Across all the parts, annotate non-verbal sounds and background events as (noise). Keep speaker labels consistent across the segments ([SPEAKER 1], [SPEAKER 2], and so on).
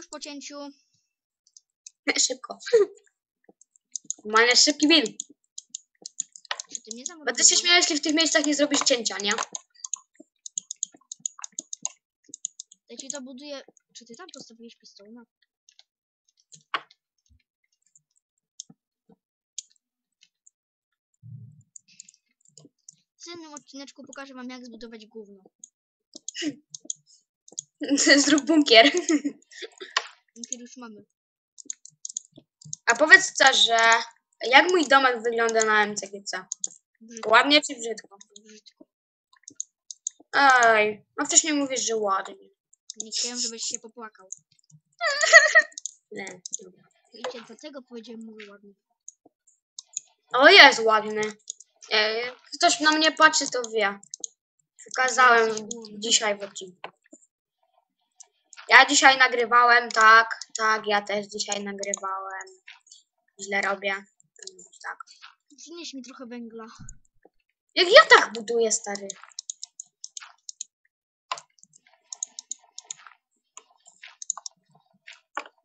[SPEAKER 1] Już po cięciu.
[SPEAKER 2] Szybko. Normalnie szybki win.
[SPEAKER 1] Czy ty mnie
[SPEAKER 2] Będę się śmiał, jeśli w tych miejscach nie zrobisz cięcia, nie?
[SPEAKER 1] Ja ci to buduję. Czy ty tam postawiłeś pistolet? W następnym odcineczku pokażę wam jak zbudować gówno. (laughs)
[SPEAKER 2] Zrób bunkier.
[SPEAKER 1] Już mamy.
[SPEAKER 2] A powiedz co, że jak mój domek wygląda na MCGC?
[SPEAKER 1] Brzydko,
[SPEAKER 2] Ładnie czy brzydko?
[SPEAKER 1] brzydko.
[SPEAKER 2] Ej, no wcześniej mówisz, że ładnie.
[SPEAKER 1] Nie chciałem, żebyś się popłakał. (laughs)
[SPEAKER 2] Nie, dobra.
[SPEAKER 1] Wiecie, dlatego powiedziałem mówię ładnie.
[SPEAKER 2] O, jest ładny. E, jak ktoś na mnie patrzy, to wie. Pokazałem dzisiaj w odcinku. Ja dzisiaj nagrywałem, tak, tak, ja też dzisiaj nagrywałem. Źle robię. Tak.
[SPEAKER 1] Przynieś mi trochę węgla.
[SPEAKER 2] Jak ja tak buduję, stary?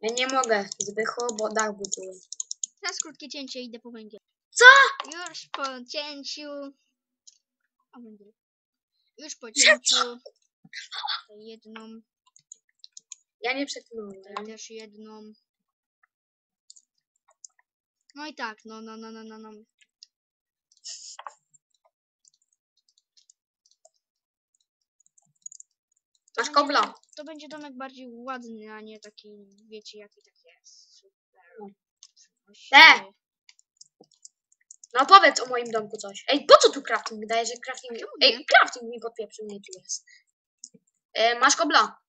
[SPEAKER 2] Ja nie mogę, zbycho, bo dach buduję.
[SPEAKER 1] Teraz krótkie cięcie, idę po węgiel.
[SPEAKER 2] Co?
[SPEAKER 1] Już po cięciu. O, węgiel. Już po cięciu. Jedną,
[SPEAKER 2] Ja nie przekonałem.
[SPEAKER 1] też jedną. No i tak, no, no, no, no, no, no.
[SPEAKER 2] Masz kobla.
[SPEAKER 1] To będzie domek bardziej ładny, a nie taki, wiecie, jaki tak jest. Super. Proszę.
[SPEAKER 2] Te! No powiedz o moim domku coś. Ej, po co tu crafting? Daje, że crafting... Ej, crafting mi podpieprzył, nie tu jest. E, masz kobla.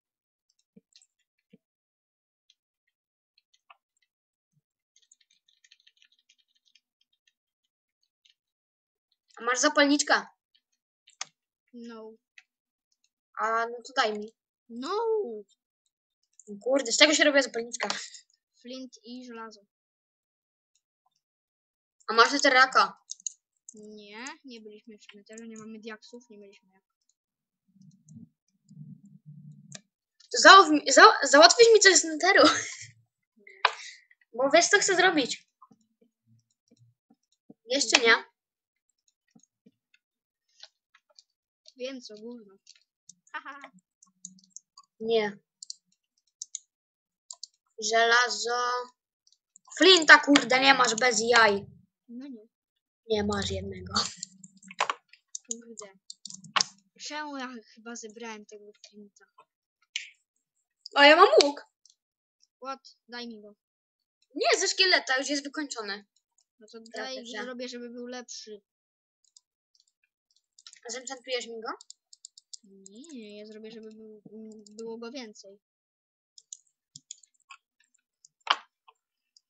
[SPEAKER 2] A masz zapalniczkę?
[SPEAKER 1] No.
[SPEAKER 2] A no to daj mi.
[SPEAKER 1] No!
[SPEAKER 2] Kurde, z czego się robi zapalniczka?
[SPEAKER 1] Flint i żelazo.
[SPEAKER 2] A masz eteraka.
[SPEAKER 1] Nie, nie byliśmy w cmentarzu, nie mamy diaksów, nie mieliśmy jak.
[SPEAKER 2] To załatw mi, za, załatwić mi coś z neteru. Bo wiesz co chcę zrobić. Jeszcze nie.
[SPEAKER 1] Wiem co, gówno. Haha.
[SPEAKER 2] Nie. Żelazo. Flinta, kurde, nie masz bez jaj.
[SPEAKER 1] No nie,
[SPEAKER 2] Nie masz jednego.
[SPEAKER 1] kurde. Czemu ja chyba zebrałem tego flinta?
[SPEAKER 2] A ja mam łuk.
[SPEAKER 1] What? Daj mi go.
[SPEAKER 2] Nie, ze szkieleta już jest wykończony.
[SPEAKER 1] No to daj,
[SPEAKER 2] dobrze.
[SPEAKER 1] zrobię, żeby był lepszy.
[SPEAKER 2] A zenchantujesz mi go?
[SPEAKER 1] Nie, ja zrobię, żeby był, było go więcej.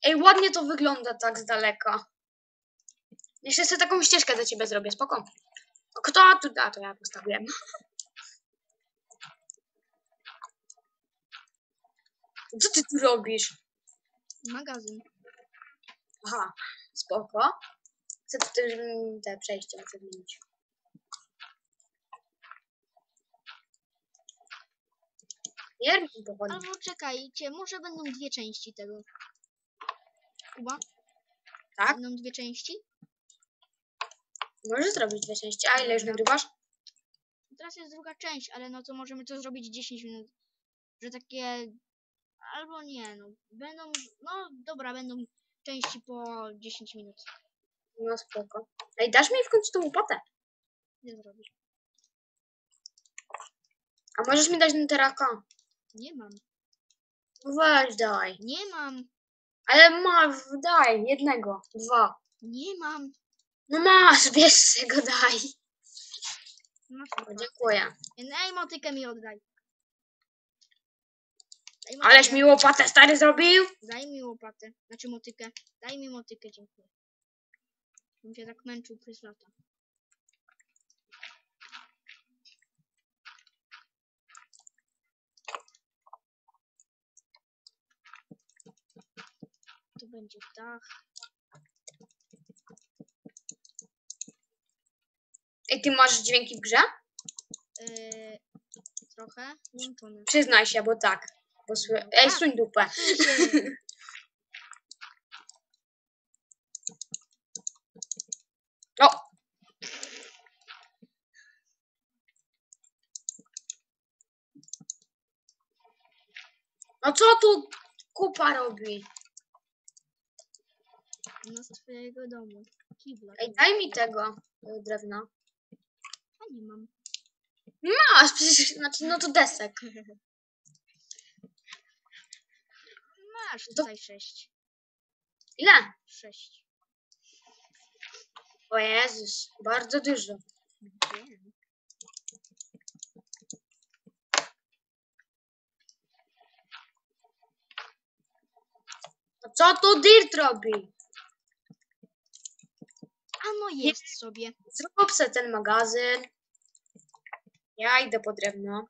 [SPEAKER 2] Ej, ładnie to wygląda tak z daleka. Jeszcze sobie taką ścieżkę dla ciebie zrobię, spoko. Kto tu da, to ja postawiłem. Co ty tu robisz?
[SPEAKER 1] Magazyn.
[SPEAKER 2] Aha, spoko. Chcę mm, te przejście muszę zmienić. Powoli.
[SPEAKER 1] Albo czekajcie, może będą dwie części tego. Kuba?
[SPEAKER 2] Tak?
[SPEAKER 1] Będą dwie części?
[SPEAKER 2] Możesz zrobić dwie części. A ile już nagrywasz?
[SPEAKER 1] Teraz jest druga część, ale no to możemy to zrobić 10 minut. Że takie. Albo nie, no. Będą. No dobra, będą części po 10 minut.
[SPEAKER 2] No spoko. Ej, dasz mi w końcu tą łopatę?
[SPEAKER 1] Nie zrobisz.
[SPEAKER 2] A możesz mi dać teraka?
[SPEAKER 1] Nie mam.
[SPEAKER 2] No Weź daj.
[SPEAKER 1] Nie mam.
[SPEAKER 2] Ale masz, daj. Jednego. Dwa.
[SPEAKER 1] Nie mam.
[SPEAKER 2] No masz, bierz go daj.
[SPEAKER 1] No,
[SPEAKER 2] O,
[SPEAKER 1] kurwa.
[SPEAKER 2] dziękuję.
[SPEAKER 1] Ej, motykę mi oddaj. Daj
[SPEAKER 2] Aleś mi łopatę stary zrobił?
[SPEAKER 1] Daj mi łopatę. Znaczy motykę. Daj mi motykę, dziękuję. Bym się tak męczył przez lata. Będzie dach.
[SPEAKER 2] Ej, ty masz dźwięki w grze?
[SPEAKER 1] Yy, trochę włączony.
[SPEAKER 2] Przyznaj się, bo tak. Bo sły... Ej, suń dupę.
[SPEAKER 1] Słyszę. (laughs)
[SPEAKER 2] O! No co tu kupa robi?
[SPEAKER 1] No z twojego domu. Kibla.
[SPEAKER 2] Ej, daj mi tego y, drewna.
[SPEAKER 1] A nie mam.
[SPEAKER 2] Masz, przecież, znaczy, no to desek.
[SPEAKER 1] Masz
[SPEAKER 2] To-
[SPEAKER 1] tutaj sześć.
[SPEAKER 2] Ile?
[SPEAKER 1] Sześć.
[SPEAKER 2] O Jezus, bardzo dużo.
[SPEAKER 1] Wiem.
[SPEAKER 2] Co tu dirt robi?
[SPEAKER 1] A no jest sobie.
[SPEAKER 2] Zrób se ten magazyn. Ja idę po drewno.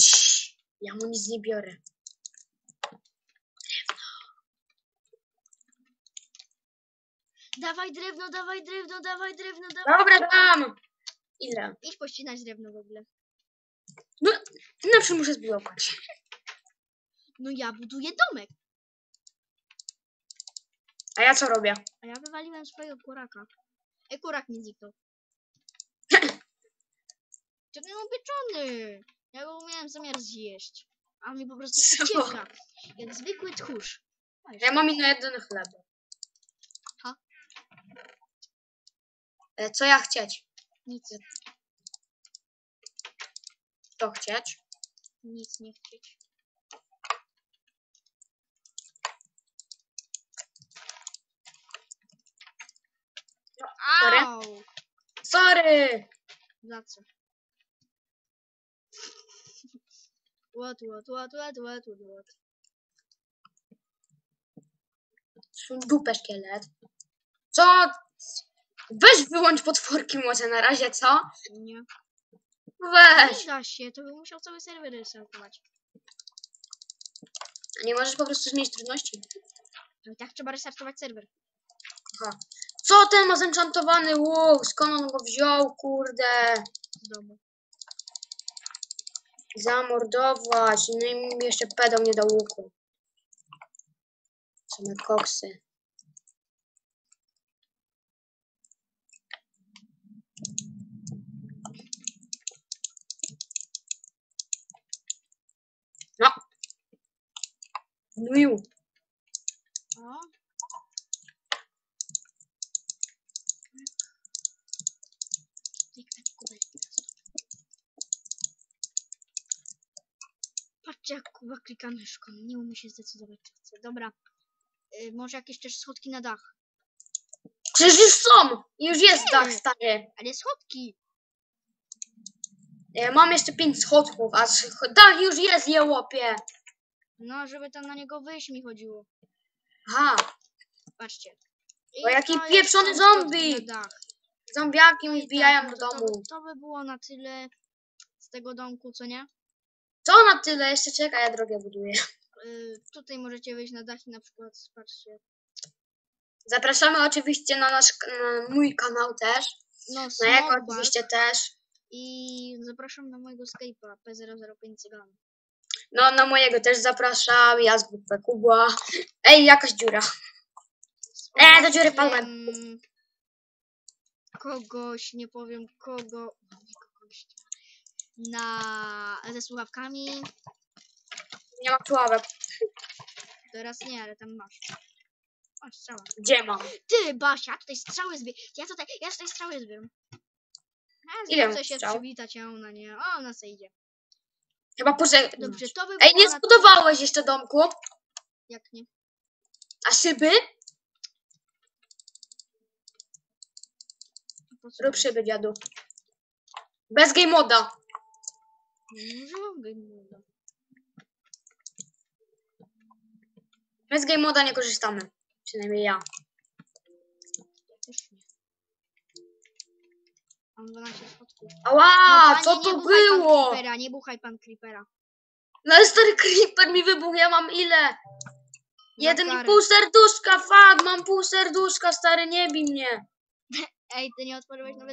[SPEAKER 2] Cii, Ja mu nic nie biorę.
[SPEAKER 1] Dawaj drewno, dawaj drewno, dawaj drewno, dawaj.
[SPEAKER 2] Dobra, dam! Ile?
[SPEAKER 1] Idź pościnać drewno w ogóle.
[SPEAKER 2] No, najpierw muszę zblokować.
[SPEAKER 1] No ja buduję domek.
[SPEAKER 2] A ja co robię?
[SPEAKER 1] A ja wywaliłem swojego kuraka. Ej, kurak nie zniknął. (clears throat) To ten upieczony. Ja go miałem zamiar zjeść. A mi po prostu
[SPEAKER 2] Co?
[SPEAKER 1] ucieka. Jak zwykły tchórz.
[SPEAKER 2] Ja mam ino jeden chleb.
[SPEAKER 1] Ha?
[SPEAKER 2] E, Co ja chcieć?
[SPEAKER 1] Nic,
[SPEAKER 2] To chcieć?
[SPEAKER 1] nic nie chcieć.
[SPEAKER 2] Sorry.
[SPEAKER 1] Au!
[SPEAKER 2] Sorry!
[SPEAKER 1] Za co? What, what, what, what, what, what, what.
[SPEAKER 2] Dupę szkielet. Co? Weź wyłącz potworki może na razie, co?
[SPEAKER 1] Nie.
[SPEAKER 2] Weź!
[SPEAKER 1] Nie da się, to bym musiał cały serwer resetować.
[SPEAKER 2] A nie możesz po prostu zmienić trudności?
[SPEAKER 1] No i tak trzeba restartować serwer.
[SPEAKER 2] Aha. Co ten ma zenchantowany łuk? Skąd on go wziął, kurde?
[SPEAKER 1] Domu.
[SPEAKER 2] Zamordować. No i jeszcze pedał nie do łuku. Same koksy. No. Nuju.
[SPEAKER 1] O. Tutaj taki kubek. Patrzcie jak Kuba klika myszką. Nie umie się zdecydować co chce. Dobra. Y, może jakieś też schodki na dach.
[SPEAKER 2] Przecież już są! Już jest
[SPEAKER 1] Nie.
[SPEAKER 2] dach stary.
[SPEAKER 1] Ale schodki!
[SPEAKER 2] E, Mam jeszcze pięć schodków, a sch- dach już jest, je łopie.
[SPEAKER 1] No, żeby tam na niego wyjść mi chodziło.
[SPEAKER 2] Aha,
[SPEAKER 1] Patrzcie. I
[SPEAKER 2] O, jaki
[SPEAKER 1] to jest
[SPEAKER 2] pieprzony zombie!
[SPEAKER 1] na dach.
[SPEAKER 2] zombiaki mi wbijają
[SPEAKER 1] tak,
[SPEAKER 2] do
[SPEAKER 1] no to,
[SPEAKER 2] domu.
[SPEAKER 1] To, to by było na tyle z tego domku, co nie?
[SPEAKER 2] Co na tyle? Jeszcze czekaj, ja drogę buduję.
[SPEAKER 1] Y, tutaj możecie wejść na dach i na przykład, patrzcie,
[SPEAKER 2] Zapraszamy oczywiście na nasz, na mój kanał też.
[SPEAKER 1] no
[SPEAKER 2] Na jak
[SPEAKER 1] Smogback
[SPEAKER 2] oczywiście też.
[SPEAKER 1] i zapraszam na mojego Skype'a P005 Cygan.
[SPEAKER 2] No, na mojego też zapraszam. Ja z grupy Kubła. Ej, jakaś dziura.
[SPEAKER 1] Z
[SPEAKER 2] E, do dziury padłem.
[SPEAKER 1] użyciem Kogoś, nie powiem kogo, nie kogoś, na, ze słuchawkami,
[SPEAKER 2] Nie ma sławek.
[SPEAKER 1] teraz nie, ale tam masz. O, strzała.
[SPEAKER 2] Gdzie mam?
[SPEAKER 1] Ty, Basia, tutaj strzały zbieram. Ja tutaj, ja tutaj strzały zbieram. Ja
[SPEAKER 2] Ile
[SPEAKER 1] chcę się
[SPEAKER 2] strzał?
[SPEAKER 1] przywitać, a ona nie. O, ona se idzie.
[SPEAKER 2] Chyba poczekaj.
[SPEAKER 1] Dobrze, to by
[SPEAKER 2] Ej,
[SPEAKER 1] było
[SPEAKER 2] nie
[SPEAKER 1] na...
[SPEAKER 2] zbudowałeś jeszcze domku?
[SPEAKER 1] Jak nie?
[SPEAKER 2] A szyby?
[SPEAKER 1] Po co?
[SPEAKER 2] Rób szyby, dziadu. Bez game moda.
[SPEAKER 1] Nie używam game moda.
[SPEAKER 2] Bez game moda nie korzystamy. Przynajmniej ja.
[SPEAKER 1] Ja też nie. Mam 12 schodków.
[SPEAKER 2] Ała,
[SPEAKER 1] panie,
[SPEAKER 2] co to
[SPEAKER 1] buchaj Pan
[SPEAKER 2] było?
[SPEAKER 1] creepera, nie buchaj pan creepera.
[SPEAKER 2] No ale stary creeper mi wybuchł, ja mam ile? Jeden i pół serduszka, fuck, mam pół serduszka, stary, nie bij mnie. (laughs)
[SPEAKER 1] Ej, ty nie otworzyłeś nawet